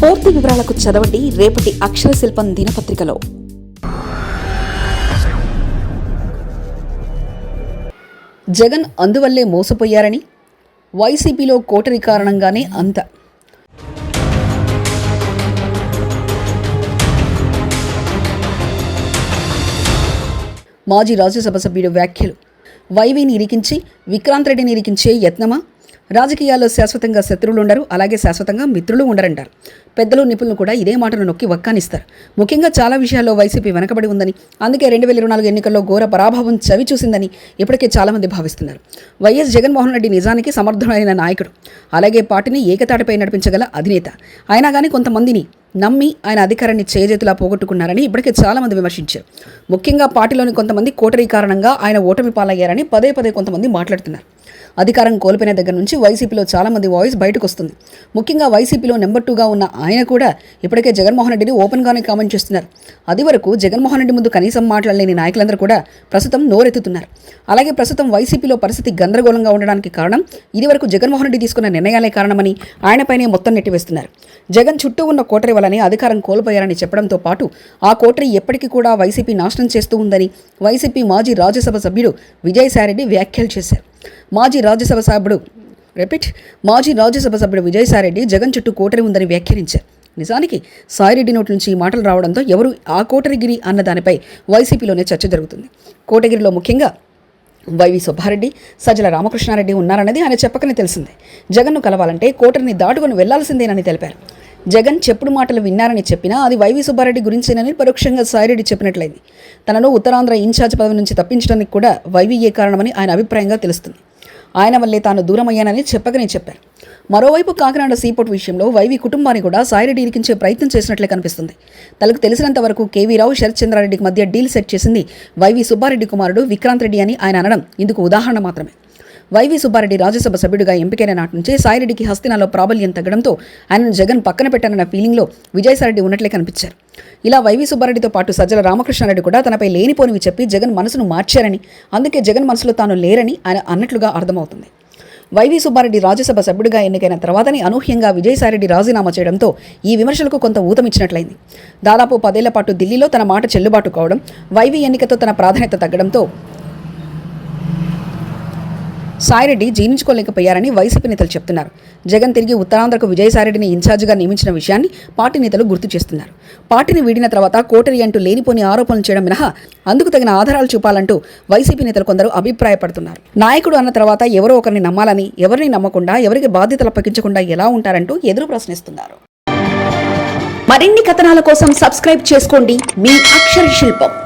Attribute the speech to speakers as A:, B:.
A: పూర్తి వివరాలకు చదవండి రేపటి అక్షర శిల్పం దినపత్రికలో. జగన్ అందువల్లే మోసపోయారని వైసీపీలో కోటరి కారణంగానే అంత. మాజీ రాజ్యసభ సభ్యుడు వ్యాఖ్యలు. వైవిని ఇరికించి విక్రాంత్ రెడ్డిని ఇరికించే యత్నమా? రాజకీయాల్లో శాశ్వతంగా శత్రువులు ఉండరు అలాగే శాశ్వతంగా మిత్రులు ఉండరంటారు. పెద్దలు నిపుణులు కూడా ఇదే మాటను నొక్కి వక్కానిస్తారు. ముఖ్యంగా చాలా విషయాల్లో వైసీపీ వెనకబడి ఉందని అందుకే రెండు వేల ఇరవై నాలుగు ఎన్నికల్లో ఘోర పరాభవం చవి చూసిందని ఇప్పటికే చాలామంది భావిస్తున్నారు. వైఎస్ జగన్మోహన్ రెడ్డి నిజానికి సమర్థుడైన నాయకుడు. అలాగే పార్టీని ఏకతాటిపై నడిపించగల అధినేత. అయినా కానీ కొంతమందిని నమ్మి ఆయన అధికారాన్ని చేజేతులా పోగొట్టుకున్నారని ఇప్పటికే చాలామంది విమర్శించారు. ముఖ్యంగా పార్టీలోని కొంతమంది కోటరీ కారణంగా ఆయన ఓటమి పాలయ్యారని పదే పదే కొంతమంది మాట్లాడుతున్నారు. అధికారం కోల్పోయిన దగ్గర నుంచి వైసీపీలో చాలామంది వాయిస్ బయటకు వస్తుంది. ముఖ్యంగా వైసీపీలో నెంబర్ టూగా ఉన్న ఆయన కూడా ఇప్పటికే జగన్మోహన్ రెడ్డిని ఓపెన్గానే కామెంట్ చేస్తున్నారు. అది వరకు జగన్మోహన్ రెడ్డి ముందు కనీసం మాట్లాడలేని నాయకులందరూ కూడా ప్రస్తుతం నోరెత్తుతున్నారు. అలాగే ప్రస్తుతం వైసీపీలో పరిస్థితి గందరగోళంగా ఉండడానికి కారణం ఇదివరకు జగన్మోహన్ రెడ్డి తీసుకున్న నిర్ణయాలే కారణమని ఆయనపైనే మొత్తం నెట్టివేస్తున్నారు. జగన్ చుట్టూ ఉన్న కోటరి వల్లనే అధికారం కోల్పోయారని చెప్పడంతో పాటు ఆ కోటరి ఎప్పటికీ కూడా వైసీపీ నాశనం చేస్తూ ఉందని వైసీపీ మాజీ రాజ్యసభ సభ్యుడు విజయసాయిరెడ్డి వ్యాఖ్యలు చేశారు. మాజీ రాజ్యసభ సభ్యుడు రిపీట్ మాజీ రాజ్యసభ సభ్యుడు విజయసాయిరెడ్డి జగన్ చుట్టూ కోటరి ఉందని వ్యాఖ్యానించారు. నిజానికి సాయిరెడ్డి నోటి నుంచి ఈ మాటలు రావడంతో ఎవరు ఆ కోటరిగిరి అన్న దానిపై వైసీపీలోనే చర్చ జరుగుతుంది. కోటగిరిలో ముఖ్యంగా వైవి సుబ్బారెడ్డి సజ్జల రామకృష్ణారెడ్డి ఉన్నారన్నది ఆయన చెప్పకనే తెలిసిందే. జగన్ను కలవాలంటే కోటరిని దాటుకొని వెళ్ళాల్సిందేనని తెలిపారు. జగన్ చెప్పుడు మాటలు విన్నారని చెప్పినా అది వైవి సుబ్బారెడ్డి గురించేనని పరోక్షంగా సాయిరెడ్డి చెప్పినట్లయింది. తనను ఉత్తరాంధ్ర ఇన్ఛార్జ్ పదవి నుంచి తప్పించడానికి కూడా వైవియే కారణమని ఆయన అభిప్రాయంగా తెలుస్తుంది. ఆయన వల్లే తాను దూరమయ్యానని చెప్పకనే చెప్పారు. మరోవైపు కాకినాడ సీపోర్ట్ విషయంలో వైవి కుటుంబాన్ని కూడా సాయిరెడ్డి ఇరికించే ప్రయత్నం చేసినట్లే కనిపిస్తుంది. తనకు తెలిసినంత వరకు కేవీరావు రావు మధ్య డీల్ సెట్ చేసింది వైవి సుబ్బారెడ్డి కుమారుడు విక్రాంత్ రెడ్డి అని ఆయన అనడం ఇందుకు ఉదాహరణ మాత్రమే. వైవి సుబ్బారెడ్డి రాజ్యసభ సభ్యుడిగా ఎంపికైన నాటి నుంచి సాయిరెడ్డికి హస్తినాలో ప్రాబల్యం తగ్గడంతో ఆయనను జగన్ పక్కన పెట్టానన్న ఫీలింగ్లో విజయసాయిరెడ్డి ఉన్నట్లే కనిపించారు. ఇలా వైవి సుబ్బారెడ్డితో పాటు సజ్జల రామకృష్ణారెడ్డి కూడా తనపై లేనిపోనివి చెప్పి జగన్ మనసును మార్చారని అందుకే జగన్ మనసులో తాను లేరని ఆయన అన్నట్లుగా అర్థమవుతుంది. వైవి సుబ్బారెడ్డి రాజ్యసభ సభ్యుడిగా ఎన్నికైన తర్వాతనే అనూహ్యంగా విజయసాయిరెడ్డి రాజీనామా చేయడంతో ఈ విమర్శలకు కొంత ఊతమిచ్చినట్లయింది. దాదాపు పదేళ్ళ పాటు ఢిల్లీలో తన మాట చెల్లుబాటు కావడం వైవి ఎన్నికతో తన ప్రాధాన్యత తగ్గడంతో సాయిరెడ్డి జీర్ణించుకోలేకపోయారని వైసీపీ నేతలు చెప్తున్నారు. జగన్ తిరిగి ఉత్తరాంధ్రకు విజయసాయిరెడ్డిని ఇన్ఛార్జిగా నియమించిన విషయాన్ని పార్టీ నేతలు గుర్తు చేస్తున్నారు. పార్టీని వీడిన తర్వాత కోటరి అంటూ లేనిపోని ఆరోపణలు చేయడం మినహా అందుకు తగిన ఆధారాలు చూపాలంటూ వైసీపీ నేతలు కొందరు అభిప్రాయపడుతున్నారు. నాయకుడు అన్న తర్వాత ఎవరో ఒకరిని నమ్మాలని ఎవరిని నమ్మకుండా ఎవరికి బాధ్యతలు అప్పగించకుండా ఎలా ఉంటారంటూ ఎదురు ప్రశ్నిస్తున్నారు. మరిన్ని కథనాల కోసం సబ్స్క్రైబ్ చేసుకోండి. మీ అక్షర శిల్పం.